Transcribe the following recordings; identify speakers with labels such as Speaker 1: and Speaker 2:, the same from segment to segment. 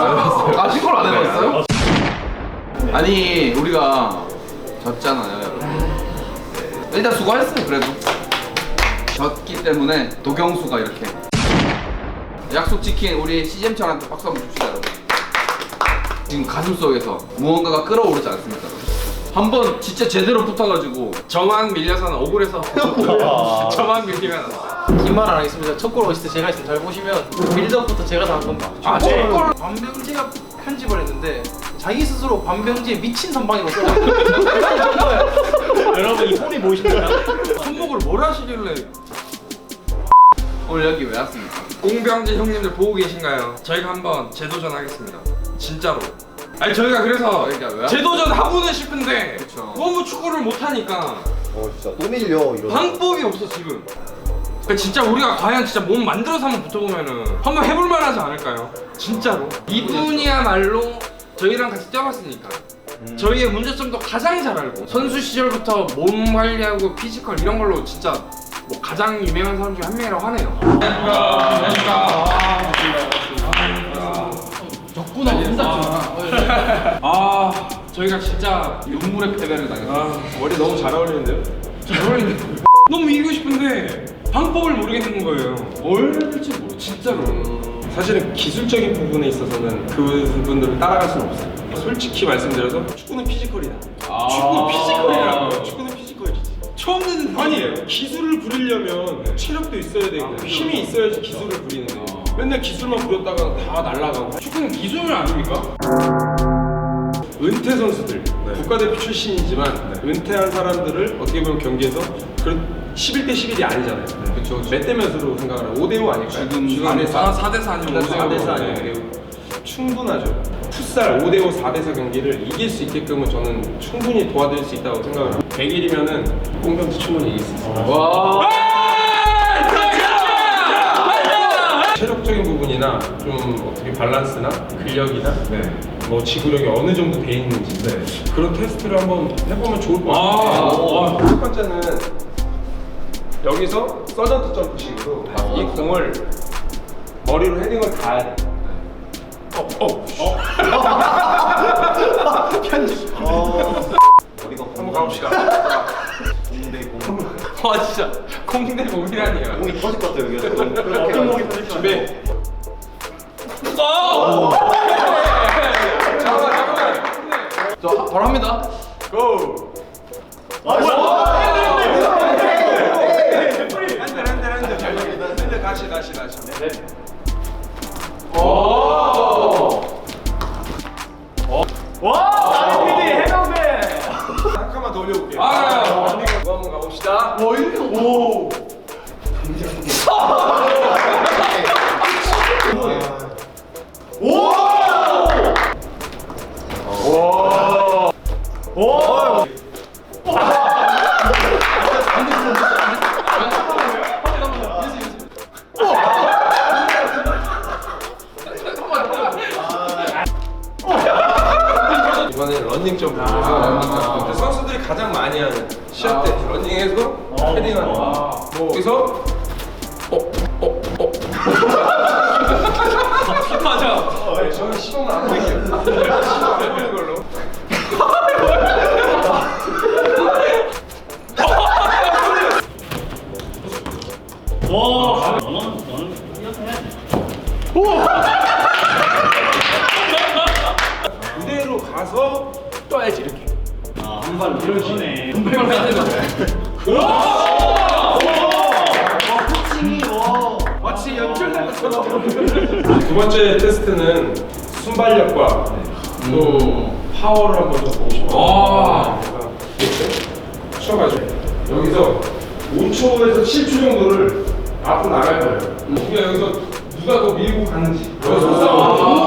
Speaker 1: 안 해봤어요. 아 신고를 안 해봤어요? 아니 우리가 졌잖아요, 여러분. 네. 일단 수고했어요, 그래도. 졌기 때문에 도경수가 이렇게 약속 지킨 우리 CGM철한테 박수 한번 줍시다, 여러분. 지금 가슴 속에서 무언가가 끓어오르지 않습니까? 여러분? 한번 진짜 제대로 붙어가지고
Speaker 2: 저만 밀려서는 억울해서 저만 밀리면
Speaker 3: 긴 말 안 하겠습니다. 첫 골 어시스트 제가 했으면 잘 보시면 빌드업부터 제가 다 한 겁니다.
Speaker 1: 아,
Speaker 3: 첫
Speaker 1: 네.
Speaker 3: 골 반병재가 편집을 했는데 자기 스스로 반병재 미친 선방이라고 써가지고
Speaker 4: 여러분 이 폰이 무엇입니까?
Speaker 2: 손목을 뭘 하시길래
Speaker 1: 오늘 여기 왜 왔습니까?
Speaker 2: 공병진 형님들 보고 계신가요? 저희가 한번 재도전 하겠습니다 진짜로 아니 저희가 그래서
Speaker 1: 왜
Speaker 2: 재도전 하고는 싶은데
Speaker 1: 그쵸.
Speaker 2: 너무 축구를 못하니까
Speaker 5: 어 진짜 또 밀려 이런
Speaker 2: 방법이 없어 지금 그러니까 진짜 우리가 과연 진짜 몸 만들어서 한번 붙어보면은 한번 해볼 만하지 않을까요? 진짜로. 이분이야말로 저희랑 같이 뛰어봤으니까. 저희의 문제점도 가장 잘 알고 선수 시절부터 몸 관리하고 피지컬 이런 걸로 진짜 뭐 가장 유명한 사람 중에 한 명이라고 하네요.
Speaker 3: 적구나 혼자
Speaker 2: 아. 저희가 진짜
Speaker 1: 눈물의 패배를 당했어.
Speaker 2: 아,
Speaker 4: 머리 너무 잘 어울리는데요?
Speaker 2: 저를 너무 이기고 싶은데 방법을 모르겠는 거예요 뭘 할지 모르 진짜로
Speaker 4: 사실은 기술적인 부분에 있어서는 그 부분들을 따라갈 수는 없어요. 솔직히 말씀드려서 축구는 피지컬이다. 축구 피지컬이라고. 축구는 피지컬이지.
Speaker 2: 처음 듣는
Speaker 4: 아니에요. 기술을 부리려면 체력도 있어야 되고 힘이 있어야지 기술을 부리는데 맨날 기술만 부렸다가 다 날아가고
Speaker 2: 축구는 기술 아닙니까?
Speaker 4: 은퇴 선수들 국가대표 출신이지만 은퇴한 사람들을 어떻게 보면 경기에서 그런 11대 11이 아니잖아요.
Speaker 1: 그쵸, 그쵸.
Speaker 4: 몇대 몇으로 생각하나 5대 5 아닐까요?
Speaker 1: 지금
Speaker 2: 아,
Speaker 4: 4대 4.
Speaker 2: 4대 4 아니면
Speaker 4: 4대 4
Speaker 2: 5대5
Speaker 4: 아니에요. 충분하죠. 풋살 5대 5, 4대 4 경기를 이길 수 있게끔은 저는 충분히 도와드릴 수 있다고 생각을 합니다. 100일이면은 공병수 충분히 이길 수 있습니다.
Speaker 1: 와.
Speaker 4: 체력적인 부분이나 좀 어떻게 밸런스나 근력이나 뭐 지구력이 어느 정도 돼 있는지 그런 테스트를 한번 해보면 좋을 것 같아요. 첫 번째는 여기서 서전트 점프식으로 이 공을 머리로 헤딩을 다 해야 돼. 어, 어, 어.
Speaker 5: 어디가
Speaker 4: 한번 가봅시다.
Speaker 5: 공대 공
Speaker 2: 와 진짜 공대 몸이라니요
Speaker 5: 공이 터질 것 같아요 여기가 그렇게 해가지고.
Speaker 4: 준비.
Speaker 1: 저 하- 바로 합니다.
Speaker 4: 고! 이번에 런닝 점프에서 근데 선수들이 가장 많이 하는 시합 때 런닝해서 헤딩하는 거 여기서
Speaker 2: 맞아.
Speaker 4: 네, 저는 시도는 안 할게요. 시도 안 해보는 걸로 두 번째 테스트는 순발력과 또 파워를 한번 좀 보고 싶어요.
Speaker 2: 아.
Speaker 4: 이렇게 쉬어가지고. 여기서 5초에서 7초 정도를 앞으로 나갈 거예요. 우리가 여기서 누가 더 밀고 가는지. 여기서 싸워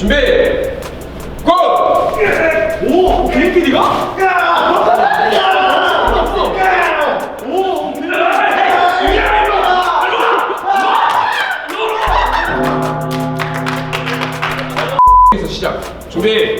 Speaker 4: 준비 고!
Speaker 6: 오?
Speaker 4: 여기서 시작 준비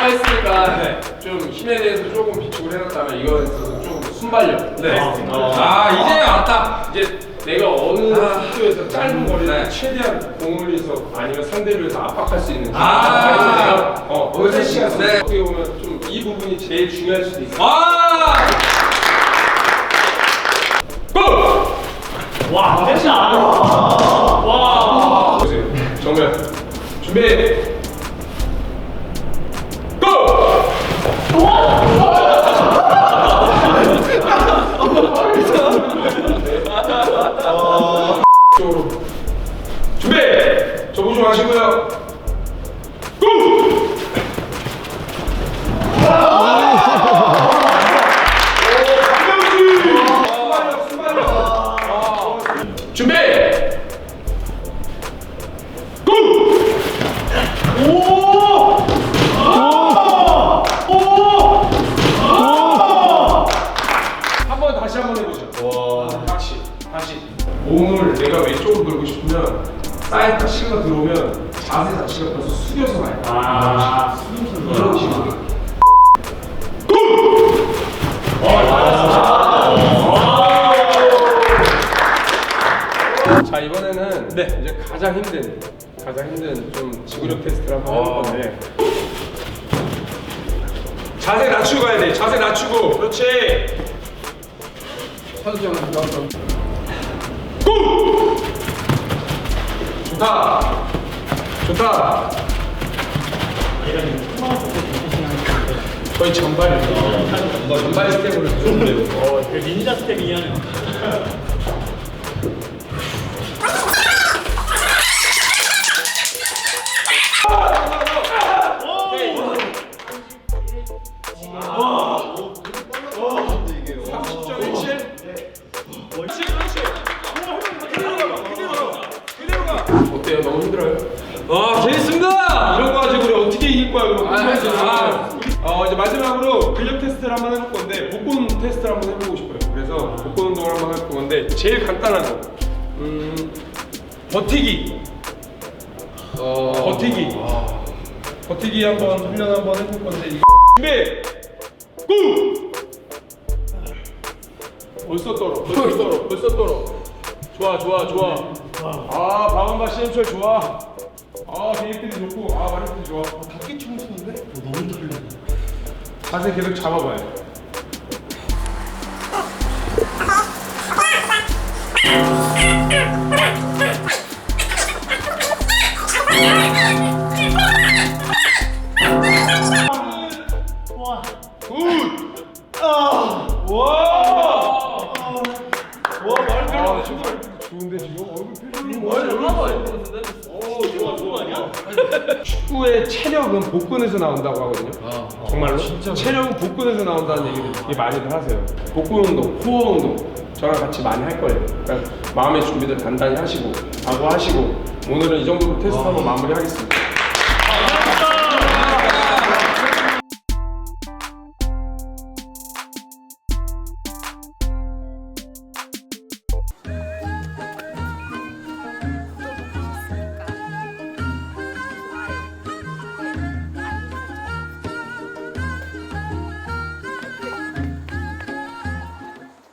Speaker 4: 파워했으니까 좀 힘에 대해서 조금 비축을 해놨다면 이거에 있어서 좀 순발력
Speaker 2: 네. 아 이제 왔다.
Speaker 4: 이제 내가 어느
Speaker 2: 아.
Speaker 4: 속도에서 짧은 거리를
Speaker 2: 네.
Speaker 4: 최대한 공을 위해서 아니면 상대를 위해서 압박할 수 있는
Speaker 2: 아.
Speaker 4: 어, 어느 시간
Speaker 2: 네.
Speaker 4: 어떻게 보면 좀 이 부분이 제일 중요할 수도 있어
Speaker 2: 아.
Speaker 4: 고!
Speaker 6: 와, 됐다. 와.
Speaker 4: 보세요 정면 준비 한번 다시 한번 해보죠. 다시, 다시. 몸을 내가 왼쪽으로 돌고 싶으면 사이드 딱 시가 들어오면 자세 자체가 벌써 숙여서 가요.
Speaker 6: 아,
Speaker 4: 이런 식으로. 자 이번에는 이제 가장 힘든 가장 힘든 낮추고 가야 돼. 자세 낮추고. 그렇지. 선수형은 그만큼 고! 좋다. 좋다. 거의 전발이에요. 전발 스텝으로 들어오는데
Speaker 6: 어, 그 닌자 스텝이긴 하네요.
Speaker 4: 마지막으로 근력 테스트를 한번 해볼 건데 복근 테스트를 한번 해보고 싶어요. 그래서 복근 운동을 한번 해볼 건데 제일 간단한 거. 음, 버티기.
Speaker 1: 어.
Speaker 4: 버티기. 버티기 한번 훈련 한번 해볼 건데 준비 고! 벌써 떨어. 벌써 떨어. 벌써 떨어. 좋아 좋아 좋아. 아. 박원바 시엠철 좋아. 아 개인들이 좋고. 아 마리들이 좋아. 어, 닭기 청순인데? 너무 떨리네 자세 계속 잡아봐요 축구의 체력은 복근에서 나온다고 하거든요. 정말로? 체력은 복근에서 나온다는 얘기를 되게 많이들 하세요. 복근 운동, 코어 운동 저랑 같이 많이 할 거예요. 그러니까 마음의 준비들 단단히 하시고 각오하시고 오늘은 이 정도로 테스트 한번 마무리하겠습니다.